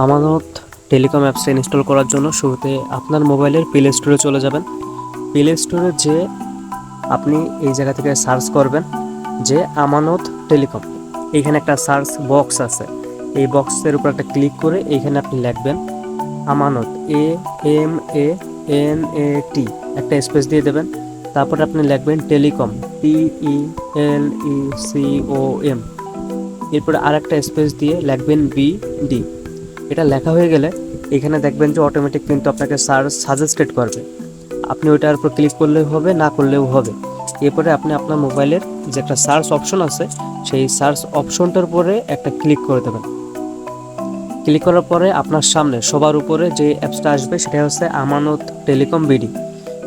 আমানত টেলিকম অ্যাপসটা ইনস্টল করার জন্য শুরুতে আপনার মোবাইলের প্লে স্টোরে চলে যাবেন। প্লে স্টোরে যে আপনি এই জায়গা থেকে সার্চ করবেন যে আমানত টেলিকম। এইখানে একটা সার্চ বক্স আছে। এই বক্সের উপর একটা ক্লিক করে এইখানে আপনি লিখবেন আমানত A M A N A টি একটা স্পেস দিয়ে দেবেন। তারপর আপনি লিখবেন telecom T E L E C O M এরপরে আর একটা স্পেস দিয়ে লিখবেন বি ডি এটা লেখা হয়ে গেলে এখানে দেখবেন যে অটোমেটিক কিন্তু আপনাকে সার্চ সাজেস্টেড করবে। আপনি ওইটার উপর ক্লিক করলেও হবে, না করলেও হবে। এরপরে আপনি আপনার মোবাইলের যে একটা সার্চ অপশন আছে, সেই সার্চ অপশনটার উপরে একটা ক্লিক করে দেবেন। ক্লিক করার পরে আপনার সামনে সবার উপরে যে অ্যাপসটা আসবে, সেটা হচ্ছে আমানত টেলিকম বিডি।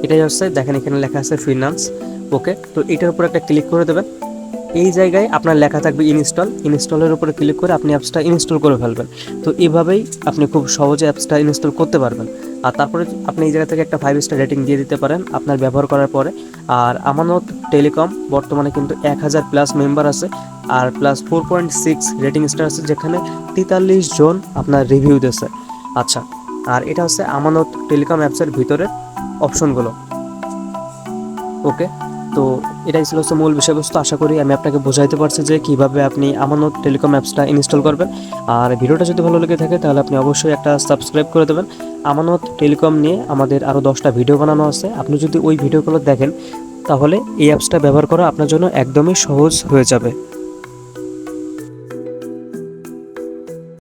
এটাই হচ্ছে, দেখেন এখানে লেখা আছে ফিনান্স ওকে তো এটার উপর একটা ক্লিক করে দেবেন। এই জায়গায় আপনার লেখা থাকবে ইনস্টল। ইনস্টলের উপরে ক্লিক করে আপনি অ্যাপসটা ইনস্টল করে ফেলবেন। তো এভাবেই আপনি খুব সহজে অ্যাপসটা ইনস্টল করতে পারবেন। আর তারপরে আপনি এই জায়গা থেকে একটা ফাইভ স্টার রেটিং দিয়ে দিতে পারেন আপনার ব্যবহার করার পরে। আর আমানত টেলিকম বর্তমানে কিন্তু এক হাজার প্লাস মেম্বার আছে। আর plus four point six rating star আছে, যেখানে তেতাল্লিশ জন আপনার রিভিউ দিয়েছে। আচ্ছা আর এটা হচ্ছে আমানত টেলিকম অ্যাপসের ভিতরে অপশনগুলো ওকে তো এটাই ছিল হচ্ছে মূল বিষয়বস্তু। আশা করি আমি আপনাকে বোঝাইতে পারছি যে কীভাবে আপনি আমানত টেলিকম অ্যাপসটা ইনস্টল করবেন। আর ভিডিওটা যদি ভালো লেগে থাকে, তাহলে আপনি অবশ্যই একটা সাবস্ক্রাইব করে দেবেন। আমানত টেলিকম নিয়ে আমাদের আরও দশটা ভিডিও বানানো আছে। আপনি যদি ওই ভিডিওগুলো দেখেন, তাহলে এই অ্যাপসটা ব্যবহার করা আপনার জন্য একদমই সহজ হয়ে যাবে।